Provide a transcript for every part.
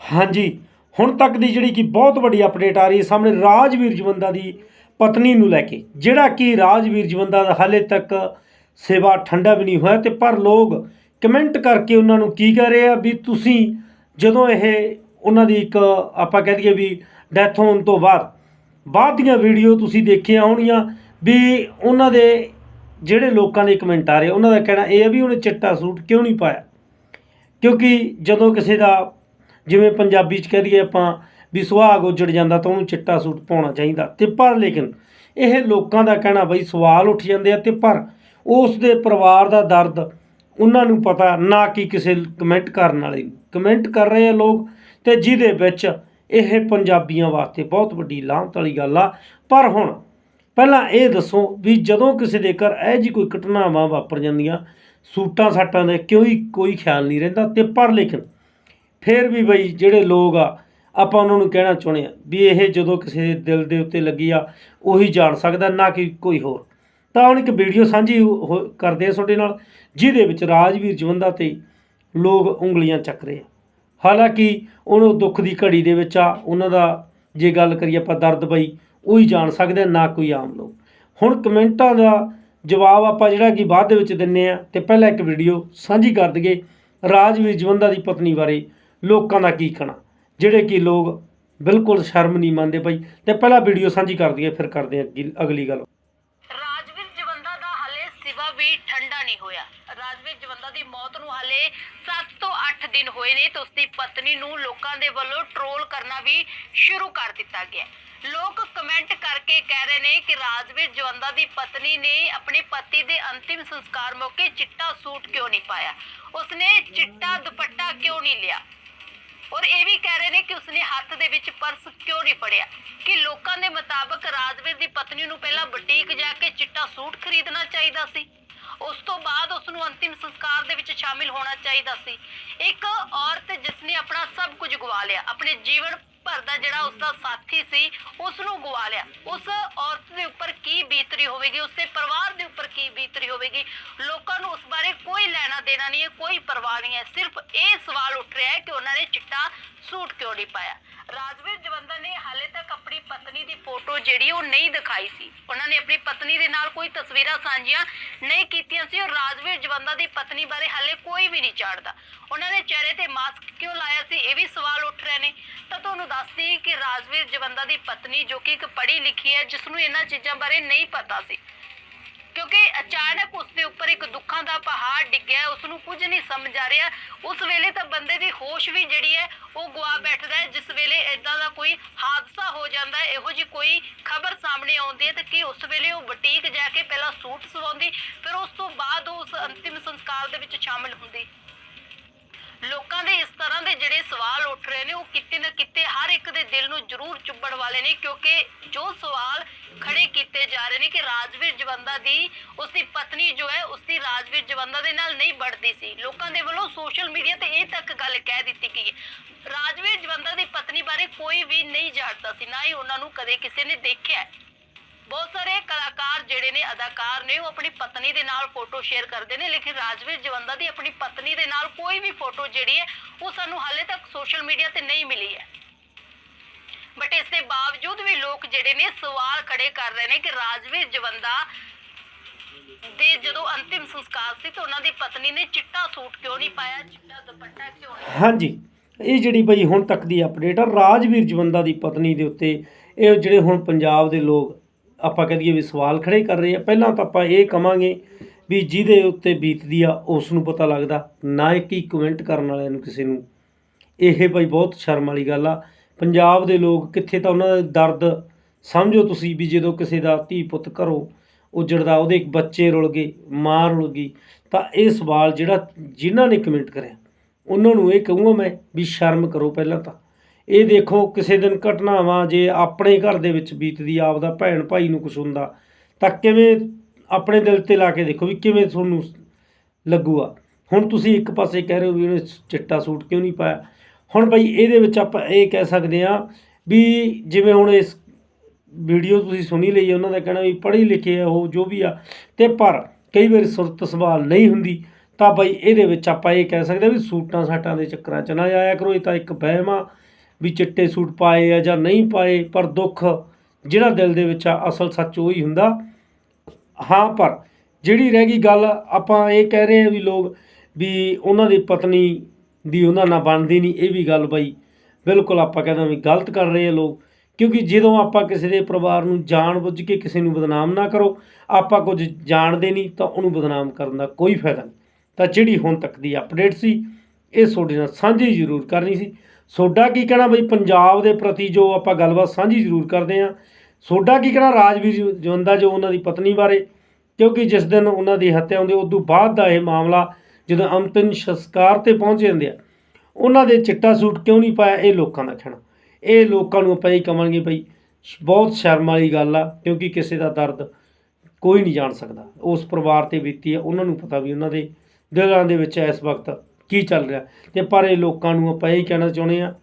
ਹਾਂਜੀ, ਹੁਣ ਤੱਕ ਦੀ ਜਿਹੜੀ ਕਿ ਬਹੁਤ ਵੱਡੀ ਅਪਡੇਟ ਆ ਰਹੀ ਹੈ, ਸਾਹਮਣੇ ਰਾਜਵੀਰ ਜਵੰਦਾ ਦੀ ਪਤਨੀ ਨੂੰ ਲੈ ਕੇ, ਜਿਹੜਾ ਕਿ ਰਾਜਵੀਰ ਜਵੰਦਾ ਦਾ ਹਾਲੇ ਤੱਕ ਸੇਵਾ ਠੰਡਾ ਵੀ ਨਹੀਂ ਹੋਇਆ ਤੇ ਪਰ ਲੋਕ ਕਮੈਂਟ ਕਰਕੇ ਉਹਨਾਂ ਨੂੰ ਕੀ ਕਹਿ ਰਹੇ ਆ ਵੀ ਤੁਸੀਂ ਜਦੋਂ ਇਹ ਉਹਨਾਂ ਦੀ ਇੱਕ ਆਪਾਂ ਕਹਿ ਦਈਏ ਵੀ ਡੈਥ ਹੋਣ ਤੋਂ ਬਾਅਦ ਬਾਅਦ ਦੀਆਂ ਵੀਡੀਓ ਤੁਸੀਂ ਦੇਖੀਆਂ ਹੋਣਗੀਆਂ ਵੀ ਉਹਨਾਂ ਦੇ ਜਿਹੜੇ ਲੋਕਾਂ ਦੇ ਕਮੈਂਟ ਆ ਰਹੇ, ਉਹਨਾਂ ਦਾ ਕਹਿਣਾ ਇਹ ਹੈ ਵੀ ਉਹਨੇ ਚਿੱਟਾ ਸੂਟ ਕਿਉਂ ਨਹੀਂ ਪਾਇਆ? ਕਿਉਂਕਿ ਜਦੋਂ ਕਿਸੇ ਦਾ ਜਿਵੇਂ ਪੰਜਾਬੀ ਚ ਕਹਿ ਦਈਏ ਆਪਾਂ ਵੀ ਸੁਹਾਗ ਉੱਜੜ ਜਾਂਦਾ ਤਾਂ ਉਹਨੂੰ ਚਿੱਟਾ ਸੂਟ ਪਾਉਣਾ ਚਾਹੀਦਾ, ਤੇ ਪਰ ਲੇਕਿਨ ਇਹ ਲੋਕਾਂ ਦਾ ਕਹਿਣਾ ਬਈ ਸਵਾਲ ਉੱਠ ਜਾਂਦੇ ਆ ਤੇ ਪਰ ਉਸ ਦੇ ਪਰਿਵਾਰ ਦਾ ਦਰਦ ਉਹਨਾਂ ਨੂੰ ਪਤਾ ਨਾ ਕਿ ਕਿਸੇ ਕਮੈਂਟ ਕਰਨ ਵਾਲੇ ਕਮੈਂਟ ਕਰ ਰਹੇ ਆ ਲੋਕ ਤੇ ਜਿਹਦੇ ਵਿੱਚ ਇਹ ਪੰਜਾਬੀਆਂ ਵਾਸਤੇ ਬਹੁਤ ਵੱਡੀ ਲਾਹਨਤ ਵਾਲੀ ਗੱਲ ਆ। ਪਰ ਹੁਣ ਪਹਿਲਾਂ ਇਹ ਦੱਸੋ ਵੀ ਜਦੋਂ ਕਿਸੇ ਦੇ ਘਰ ਇਹ ਜੀ ਕੋਈ ਘਟਨਾਵਾਂ ਵਾਪਰ ਜਾਂਦੀਆਂ ਸੂਟਾਂ ਸਾਟਾਂ ਦਾ ਕਿਉਂ ਹੀ ਕੋਈ ਖਿਆਲ ਨਹੀਂ ਰਹਿੰਦਾ ਤੇ ਪਰ ਲੇਕਿਨ ਫਿਰ ਵੀ ਬਈ ਜਿਹੜੇ ਲੋਕ ਆ ਆਪਾਂ ਉਹਨਾਂ ਨੂੰ ਕਹਿਣਾ ਚਾਹੁੰਦੇ ਆ ਵੀ ਇਹ ਜਦੋਂ ਕਿਸੇ ਦੇ ਦਿਲ ਦੇ ਉੱਤੇ ਲੱਗੀ ਆ ਉਹੀ ਜਾਣ ਸਕਦਾ ਨਾ ਕਿ ਕੋਈ ਹੋਰ। ਤਾਂ ਹੁਣ ਇੱਕ ਵੀਡੀਓ ਸਾਂਝੀ ਹੋ- ਕਰਦੇ ਆ ਤੁਹਾਡੇ ਨਾਲ ਜਿਹਦੇ ਵਿੱਚ ਰਾਜਵੀਰ ਜਵੰਦਾ ਤੇ ਲੋਕ ਉਂਗਲੀਆਂ ਚੱਕ ਰਹੇ ਆ। ਹਾਲਾਂਕਿ ਉਹਨੂੰ ਦੁੱਖ ਦੀ ਘੜੀ ਦੇ ਵਿੱਚ ਆ ਉਹਨਾਂ ਦਾ ਜੇ ਗੱਲ ਕਰੀਏ ਆਪਾਂ ਦਰਦ ਬਈ ਉਹੀ ਜਾਣ ਸਕਦੇ ਆ, ਨਾ ਕੋਈ ਆਮ ਲੋਕ। ਹੁਣ ਕਮੈਂਟਾਂ ਦਾ ਜਵਾਬ ਆਪਾਂ ਜਿਹੜਾ ਕਿ ਬਾਅਦ ਦੇ ਵਿੱਚ ਦਿੰਨੇ ਆ ਤੇ ਪਹਿਲਾਂ ਇੱਕ ਵੀਡੀਓ ਸਾਂਝੀ ਕਰ ਦਈਏ ਰਾਜਵੀਰ ਜਵੰਦਾ ਦੀ ਪਤਨੀ ਬਾਰੇ। ਲੋਕਾਂ ਦਾ ਕੀ ਕਹਿਣਾ? ਜਿਹੜੇ ਕਿ ਲੋਕ ਬਿਲਕੁਲ ਸ਼ਰਮ ਨਹੀਂ ਮੰਨਦੇ ਬਈ, ਤੇ ਪਹਿਲਾਂ ਵੀਡੀਓ ਸਾਂਝੀ ਕਰ ਦਈਏ, ਫਿਰ ਕਰਦੇ ਆ ਅਗਲੀ ਗੱਲ। ਰਾਜਵੀਰ ਜਵੰਦਾ ਦਾ ਹਲੇ ਸਿਵਾ ਵੀ ਠੰਡਾ ਨਹੀਂ ਹੋਇਆ। ਰਾਜਵੀਰ ਜਵੰਦਾ ਦੀ ਮੌਤ ਨੂੰ ਹਲੇ 7 ਤੋਂ 8 ਦਿਨ ਹੋਏ ਨੇ ਤੇ ਉਸਦੀ ਪਤਨੀ ਨੂੰ ਲੋਕਾਂ ਦੇ ਵੱਲੋਂ ਟ੍ਰੋਲ ਕਰਨਾ ਵੀ ਸ਼ੁਰੂ ਕਰ ਦਿੱਤਾ ਗਿਆ ਲੋਕ ਕਮੈਂਟ ਕਰਕੇ ਕਹਿ ਰਹੇ ਨੇ ਕਿ ਰਾਜਵੀਰ ਜਵੰਦਾ ਦੀ ਪਤਨੀ ਨੇ ਆਪਣੇ ਪਤੀ ਦੇ ਅੰਤਿਮ ਸੰਸਕਾਰ ਮੌਕੇ ਚਿੱਟਾ ਸੂਟ ਕਿਉਂ ਨਹੀਂ ਪਾਇਆ? ਉਸਨੇ ਚਿੱਟਾ ਦੁਪੱਟਾ ਕਿਉਂ ਨਹੀਂ ਲਿਆ? ਔਰ ਇਹ ਵੀ ਕਹਿ ਰਹੇ ਨੇ ਕਿ ਉਸਨੇ ਹੱਥ ਦੇ ਵਿੱਚ ਪਰਸ ਕਿਉਂ ਨਹੀਂ ਫੜਿਆ? ਕਿ ਲੋਕਾਂ ਦੇ ਮੁਤਾਬਕ ਰਾਜਵੀਰ ਦੀ ਪਤਨੀ ਨੂੰ ਪਹਿਲਾਂ ਬੁਟੀਕ ਜਾ ਕੇ ਚਿੱਟਾ ਸੂਟ ਖਰੀਦਣਾ ਚਾਹੀਦਾ ਸੀ। ਉਸ ਤੋਂ ਬਾਅਦ ਉਸ ਨੂੰ ਅੰਤਿਮ ਸੰਸਕਾਰ ਦੇ ਵਿੱਚ ਸ਼ਾਮਿਲ ਹੋਣਾ ਚਾਹੀਦਾ ਸੀ। ਇੱਕ ਔਰਤ ਜਿਸ ਨੇ ਆਪਣਾ ਸਭ ਕੁਝ ਗਵਾ ਲਿਆ, ਆਪਣੇ ਜੀਵਨ ਭਰ ਦਾ ਜਿਹੜਾ ਉਸਦਾ ਸਾਥੀ ਸੀ ਉਸ ਨੂੰ ਗਵਾ ਲਿਆ। ਉਸ ਔਰਤ ਦੇ ਉੱਪਰ ਕੀ ਬੀਤਰੀ ਹੋਵੇਗੀ? ਉਸਦੇ ਪਰਿਵਾਰ ਦੇ ਉੱਪਰ ਹੋਵੇਗੀ। ਲੋਕਾਂ ਨੂੰ ਉਸ ਬਾਰੇ ਕੋਈ ਲੈਣਾ ਦੇਣਾ ਨਹੀਂ ਹੈ, ਕੋਈ ਪਰਵਾਹ ਨਹੀਂ ਹੈ। ਸਿਰਫ ਇਹ ਸਵਾਲ ਉੱਠ ਰਿਹਾ ਹੈ ਕਿ ਉਹਨਾਂ ਨੇ ਚਿੱਟਾ ਸੂਟ ਕਿਉਂ ਨਹੀਂ ਪਾਇਆ? ਰਾਜਵੀਰ ਜਵੰਦਾ ਨੇ ਹਾਲੇ ਤੱਕ ਆਪਣੀ ਪਤਨੀ ਦੀ ਫੋਟੋ ਜਿਹੜੀ ਉਹ ਨਹੀਂ ਦਿਖਾਈ ਸੀ। ਉਹਨਾਂ ਨੇ ਆਪਣੀ ਪਤਨੀ ਦੇ ਨਾਲ ਕੋਈ ਤਸਵੀਰਾਂ ਸਾਂਝੀਆਂ ਨਹੀਂ ਕੀਤੀਆਂ ਸੀ ਔਰ ਰਾਜਵੀਰ ਜਵੰਦਾ ਦੀ ਪਤਨੀ ਬਾਰੇ ਹਾਲੇ ਕੋਈ ਵੀ ਨਹੀਂ ਜਾਣਦਾ। ਉਹਨਾਂ ਨੇ ਚਿਹਰੇ ਤੇ ਮਾਸਕ ਕਿਉਂ ਲਾਇਆ ਸੀ, ਇਹ ਵੀ ਸਵਾਲ ਉੱਠ ਰਹੇ ਨੇ। ਤਾਂ ਤੁਹਾਨੂੰ ਦੱਸਦੀ ਕਿ ਰਾਜਵੀਰ ਜਵੰਦਾ ਦੀ ਪਤਨੀ ਜੋ ਕਿ ਇੱਕ ਪੜ੍ਹੀ ਲਿਖੀ ਹੈ ਜਿਸ ਨੂੰ ਇਹਨਾਂ ਚੀਜ਼ਾਂ ਬਾਰੇ ਨਹੀਂ ਪਤਾ ਸੀ। ਕਿਉਂਕਿ ਅਚਾਨਕ ਉਸ ਦੇ ਉੱਪਰ ਇੱਕ ਦੁੱਖਾਂ ਦਾ ਪਹਾੜ ਡਿੱਗਿਆ ਉਸ ਨੂੰ ਕੁਝ ਨਹੀਂ ਸਮਝ ਆ ਰਿਹਾ। ਉਸ ਵੇਲੇ ਤਾਂ ਬੰਦੇ ਦੀ ਹੋਸ਼ ਵੀ ਜਿਹੜੀ ਹੈ, ਉਹ ਗਵਾ ਬੈਠਦਾ ਹੈ, ਜਿਸ ਵੇਲੇ ਇਦਾਂ ਦਾ ਕੋਈ ਹਾਦਸਾ ਹੋ ਜਾਂਦਾ ਹੈ, ਇਹੋ ਜੀ ਕੋਈ ਖਬਰ ਸਾਹਮਣੇ ਆਉਂਦੀ ਹੈ ਤਾਂ ਕਿ ਉਸ ਵੇਲੇ ਉਹ ਬੁਟੀਕ ਜਾ ਕੇ ਪਹਿਲਾਂ ਸੂਟ ਸਵਾਉਂਦੀ, ਫਿਰ ਉਸ ਤੋਂ ਬਾਅਦ ਉਹ ਉਸ ਅੰਤਿਮ ਸੰਸਕਾਰ ਦੇ ਵਿੱਚ ਸ਼ਾਮਿਲ ਹੁੰਦੀ। ਲੋਕਾਂ ਦੇ ਇਸ ਤਰ੍ਹਾਂ ਦੇ ਜਿਹੜੇ ਸਵਾਲ ਉੱਠ ਰਹੇ ਨੇ, ਉਹ ਕਿਤੇ ਨਾ ਕਿਤੇ ਹਰ ਇੱਕ ਦੇ ਦਿਲ ਨੂੰ ਜ਼ਰੂਰ ਚੁੱਭਣ ਵਾਲੇ ਨੇ, ਕਿਉਂਕਿ ਜੋ ਸਵਾਲ ਖੜੇ ਕੀਤੇ ਜਾ ਰਹੇ ਨੇ ਕਿ ਰਾਜਵੀਰ ਜਵੰਦਾ ਦੀ ਉਸਦੀ ਪਤਨੀ ਜੋ ਹੈ, ਉਸਦੀ ਰਾਜਵੀਰ ਜਵੰਦਾ ਦੇ ਨਾਲ ਨਹੀਂ ਵੜਦੀ ਸੀ। ਲੋਕਾਂ ਦੇ ਵੱਲੋਂ ਸੋਸ਼ਲ ਮੀਡੀਆ ਤੇ ਇਹ ਤੱਕ ਗੱਲ ਕਹਿ ਦਿੱਤੀ ਗਈ ਰਾਜਵੀਰ ਜਵੰਦਾ ਦੀ ਪਤਨੀ ਬਾਰੇ ਕੋਈ ਵੀ ਨਹੀਂ ਜਾਣਦਾ ਸੀ, ਨਾ ਹੀ ਉਹਨਾਂ ਨੂੰ ਕਦੇ ਕਿਸੇ ਨੇ ਦੇਖਿਆ ਬਹੁਤ ਸਾਰੇ ਕਲਾਕਾਰ ਜਿਹੜੇ ਨੇ, ਅਦਾਕਾਰ ਨੇ, ਉਹ ਆਪਣੀ ਪਤਨੀ ਦੇ ਨਾਲ ਫੋਟੋ ਸ਼ੇਅਰ ਕਰਦੇ ਨੇ, ਲੇਕਿਨ ਰਾਜਵੀਰ ਜਵੰਦਾ ਦੀ ਆਪਣੀ ਪਤਨੀ ਦੇ ਨਾਲ ਕੋਈ ਵੀ ਫੋਟੋ ਜਿਹੜੀ ਹੈ, ਉਹ ਸਾਨੂੰ ਹਾਲੇ ਤੱਕ ਸੋਸ਼ਲ ਮੀਡੀਆ ਤੇ ਨਹੀਂ ਮਿਲੀ ਹੈ। ਬਟ ਇਸ ਦੇ ਬਾਵਜੂਦ ਵੀ ਲੋਕ ਜਿਹੜੇ ਨੇ, ਸਵਾਲ ਖੜੇ ਕਰ ਰਹੇ ਨੇ ਕਿ ਰਾਜਵੀਰ ਜਵੰਦਾ ਦੇ ਜਦੋਂ ਅੰਤਿਮ ਸੰਸਕਾਰ ਸੀ, ਤਾਂ ਉਹਨਾਂ ਦੀ ਪਤਨੀ ਨੇ ਚਿੱਟਾ ਸੂਟ ਕਿਉਂ ਨਹੀਂ ਪਾਇਆ, ਚਿੱਟਾ ਦੁਪੱਟਾ ਕਿਉਂ ਨਹੀਂ ਹਾਂਜੀ, ਇਹ ਜਿਹੜੀ ਬਈ ਹੁਣ ਤੱਕ ਦੀ ਅਪਡੇਟ ਆ, ਰਾਜਵੀਰ ਜਵੰਦਾ ਦੀ ਪਤਨੀ ਦੇ ਉੱਤੇ, ਇਹ ਜਿਹੜੇ ਹੁਣ ਪੰਜਾਬ ਦੇ ਲੋਕ ਆਪਾਂ ਕਹਿ ਦਈਏ ਵੀ ਸਵਾਲ ਖੜੇ ਕਰ ਰਹੇ ਆ। ਪਹਿਲਾਂ ਤਾਂ ਆਪਾਂ ਇਹ ਕਵਾਂਗੇ ਵੀ ਜਿਹਦੇ ਉੱਤੇ ਬੀਤਦੀ ਆ ਉਸ ਨੂੰ ਪਤਾ ਲੱਗਦਾ, ਨਾ ਕਿ ਕਮੈਂਟ ਕਰਨ ਵਾਲਿਆਂ ਨੂੰ ਕਿਸੇ ਨੂੰ। ਇਹ ਬਈ ਬਹੁਤ ਸ਼ਰਮ ਵਾਲੀ ਗੱਲ ਆ। ਪੰਜਾਬ ਦੇ ਲੋਕ ਕਿੱਥੇ ਤਾਂ ਉਹਨਾਂ ਦਾ ਦਰਦ ਸਮਝੋ ਤੁਸੀਂ ਵੀ ਜਦੋਂ ਕਿਸੇ ਦਾ ਧੀ ਪੁੱਤ ਘਰੋਂ ਉਜੜਦਾ, ਉਹਦੇ ਬੱਚੇ ਰੁਲ ਗਏ, ਮਾਂ ਰੁਲ ਗਈ, ਤਾਂ ਇਹ ਸਵਾਲ ਜਿਹੜਾ ਜਿਨ੍ਹਾਂ ਨੇ ਕਮੈਂਟ ਕਰਿਆ, ਉਹਨਾਂ ਨੂੰ ਇਹ ਕਹੂੰਗਾ ਮੈਂ ਵੀ ਸ਼ਰਮ ਕਰੋ ਪਹਿਲਾਂ ਤਾਂ। ਇਹ ਦੇਖੋ ਕਿਸੇ ਦਿਨ ਘਟਨਾਵਾਂ ਜੇ ਆਪਣੇ ਘਰ ਦੇ ਵਿੱਚ ਬੀਤਦੀ, ਆਪਦਾ ਭੈਣ ਭਾਈ ਨੂੰ ਕੁਝ ਹੁੰਦਾ, ਤਾਂ ਕਿਵੇਂ ਆਪਣੇ ਦਿਲ ਤੇ ਲਾ ਕੇ ਦੇਖੋ ਵੀ ਕਿਵੇਂ ਤੁਹਾਨੂੰ ਲੱਗੂਗਾ। ਹੁਣ ਤੁਸੀਂ ਇੱਕ ਪਾਸੇ ਕਹਿ ਰਹੇ ਹੋ ਵੀ ਉਹਨੇ ਚਿੱਟਾ ਸੂਟ ਕਿਉਂ ਨਹੀਂ ਪਾਇਆ? ਹੁਣ ਬਈ ਇਹਦੇ ਵਿੱਚ ਆਪਾਂ ਇਹ ਕਹਿ ਸਕਦੇ ਆ ਵੀ ਜਿਵੇਂ ਹੁਣ ਇਸ ਵੀਡੀਓ ਤੁਸੀਂ ਸੁਣੀ ਲਈ ਉਹਨਾਂ ਦਾ ਕਹਿਣਾ ਵੀ ਪੜ੍ਹੀ ਲਿਖੀ ਆ ਉਹ ਜੋ ਵੀ ਆ, ਤੇ ਪਰ ਕਈ ਵਾਰ ਸੁਰਤ ਸੰਭਾਲ ਨਹੀਂ ਹੁੰਦੀ, ਤਾਂ ਬਈ ਇਹਦੇ ਵਿੱਚ ਆਪਾਂ ਇਹ ਕਹਿ ਸਕਦੇ ਹਾਂ ਵੀ ਸੂਟਾਂ ਸਾਟਾਂ ਦੇ ਚੱਕਰਾਂ 'ਚ ਨਾ ਜਾਇਆ ਕਰੋ, ਇਹ ਤਾਂ ਇੱਕ ਵਹਿਮ ਆ। ਵੀ ਚਿੱਟੇ ਸੂਟ ਪਾਏ ਆ ਜਾਂ ਨਹੀਂ ਪਾਏ, ਪਰ ਦੁੱਖ ਜਿਹੜਾ ਦਿਲ ਦੇ ਵਿੱਚ ਆ, ਅਸਲ ਸੱਚ ਉਹ ਹੀ ਹੁੰਦਾ। ਹਾਂ, ਪਰ ਜਿਹੜੀ ਰਹਿ ਗਈ ਗੱਲ, ਆਪਾਂ ਇਹ ਕਹਿ ਰਹੇ ਹਾਂ ਵੀ ਲੋਕ ਵੀ ਉਹਨਾਂ ਦੀ ਪਤਨੀ ਦੀ ਉਹਨਾਂ ਨਾਲ ਬਣਦੀ ਨਹੀਂ, ਇਹ ਵੀ ਗੱਲ ਬਾਈ ਬਿਲਕੁਲ ਆਪਾਂ ਕਹਿੰਦਾ ਵੀ ਗਲਤ ਕਰ ਰਹੇ ਆ ਲੋਕ। ਕਿਉਂਕਿ ਜਦੋਂ ਆਪਾਂ ਕਿਸੇ ਦੇ ਪਰਿਵਾਰ ਨੂੰ ਜਾਣ ਬੁੱਝ ਕੇ ਕਿਸੇ ਨੂੰ ਬਦਨਾਮ ਨਾ ਕਰੋ, ਆਪਾਂ ਕੁਝ ਜਾਣਦੇ ਨਹੀਂ, ਤਾਂ ਉਹਨੂੰ ਬਦਨਾਮ ਕਰਨ ਦਾ ਕੋਈ ਫਾਇਦਾ ਨਹੀਂ। ਤਾਂ ਜਿਹੜੀ ਹੁਣ ਤੱਕ ਦੀ ਅਪਡੇਟ ਸੀ, ਇਹ ਤੁਹਾਡੇ ਨਾਲ ਸਾਂਝੀ ਜ਼ਰੂਰ ਕਰਨੀ ਸੀ। ਤੁਹਾਡਾ ਕੀ ਕਹਿਣਾ ਬਈ? ਪੰਜਾਬ ਦੇ ਪ੍ਰਤੀ ਜੋ ਆਪਾਂ ਗੱਲਬਾਤ ਸਾਂਝੀ ਜ਼ਰੂਰ ਕਰਦੇ ਹਾਂ। ਤੁਹਾਡਾ ਕੀ ਕਹਿਣਾ ਰਾਜਵੀਰ ਜਵੰਦਾ ਜੋ ਉਹਨਾਂ ਦੀ ਪਤਨੀ ਬਾਰੇ? ਕਿਉਂਕਿ ਜਿਸ ਦਿਨ ਉਹਨਾਂ ਦੀ ਹੱਤਿਆ ਹੁੰਦੀ, ਉਸ ਤੋਂ ਬਾਅਦ ਦਾ ਇਹ ਮਾਮਲਾ ਜਦੋਂ ਅੰਤਿਮ ਸੰਸਕਾਰ ਤੇ ਪਹੁੰਚ ਜਾਂਦੇ ਆ। ਉਹਨਾਂ ਦੇ ਚਿੱਟਾ ਸੂਟ ਕਿਉਂ ਨਹੀਂ ਪਾਇਆ? ਇਹ ਲੋਕਾਂ ਦਾ ਕਹਿਣਾ। ਇਹ ਲੋਕਾਂ ਨੂੰ ਆਪਾਂ ਇਹ ਕਵਾਂਗੇ ਬਈ, ਬਹੁਤ ਸ਼ਰਮ ਵਾਲੀ ਗੱਲ ਆ, ਕਿਉਂਕਿ ਕਿਸੇ ਦਾ ਦਰਦ ਕੋਈ ਨਹੀਂ ਜਾਣ ਸਕਦਾ। ਉਸ ਪਰਿਵਾਰ ਤੇ ਬੀਤੀ ਆ, ਉਹਨਾਂ ਨੂੰ ਪਤਾ ਵੀ ਉਹਨਾਂ ਦੇ ਦਿਲਾਂ ਦੇ ਵਿੱਚ ਇਸ ਵਕਤ ਕੀ ਚੱਲ ਰਿਹਾ? ਤੇ ਪਰ ਇਹ ਲੋਕਾਂ ਨੂੰ ਆਪਾਂ ਇਹ ਕਹਿਣਾ ਚਾਹੁੰਦੇ ਆ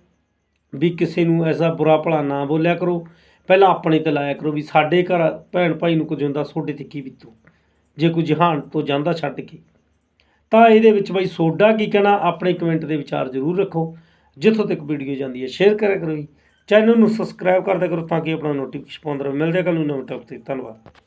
ਵੀ ਕਿਸੇ ਨੂੰ ਐਸਾ ਬੁਰਾ ਭਲਾ ਨਾ ਬੋਲਿਆ ਕਰੋ। ਪਹਿਲਾਂ ਆਪਣੇ ਤੇ ਲਾਇਆ ਕਰੋ ਵੀ ਸਾਡੇ ਘਰ ਭੈਣ ਭਾਈ ਨੂੰ ਕੁਝ ਹੁੰਦਾ ਤੁਹਾਡੇ ਤੇ ਕੀ ਬੀਤੂ? ਜੇ ਕੋਈ ਜਹਾਨ ਤੋਂ ਜਾਂਦਾ ਛੱਡ ਕੇ। ਤਾਂ ਇਹਦੇ ਵਿੱਚ ਬਾਈ ਸੋਡਾ ਕੀ ਕਹਿਣਾ, ਆਪਣੇ ਕਮੈਂਟ ਦੇ ਵਿਚਾਰ ਜ਼ਰੂਰ ਰੱਖੋ। ਜਿੱਥੋਂ ਤੱਕ ਵੀਡੀਓ ਜਾਂਦੀ ਹੈ, ਸ਼ੇਅਰ ਕਰਿਆ ਕਰੋ ਜੀ। ਚੈਨਲ ਨੂੰ ਸਬਸਕ੍ਰਾਈਬ ਕਰਦਿਆ ਕਰੋ ਤਾਂ ਕਿ ਆਪਣਾ ਨੋਟੀਫਿਕੇਸ਼ਨ ਪਾਉਂਦਾ ਰਹੇ। ਮਿਲਦੇ ਹਾਂ ਨੂੰ ਨਵੇਂ ਟੌਪਿਕ ਤੇ। ਧੰਨਵਾਦ।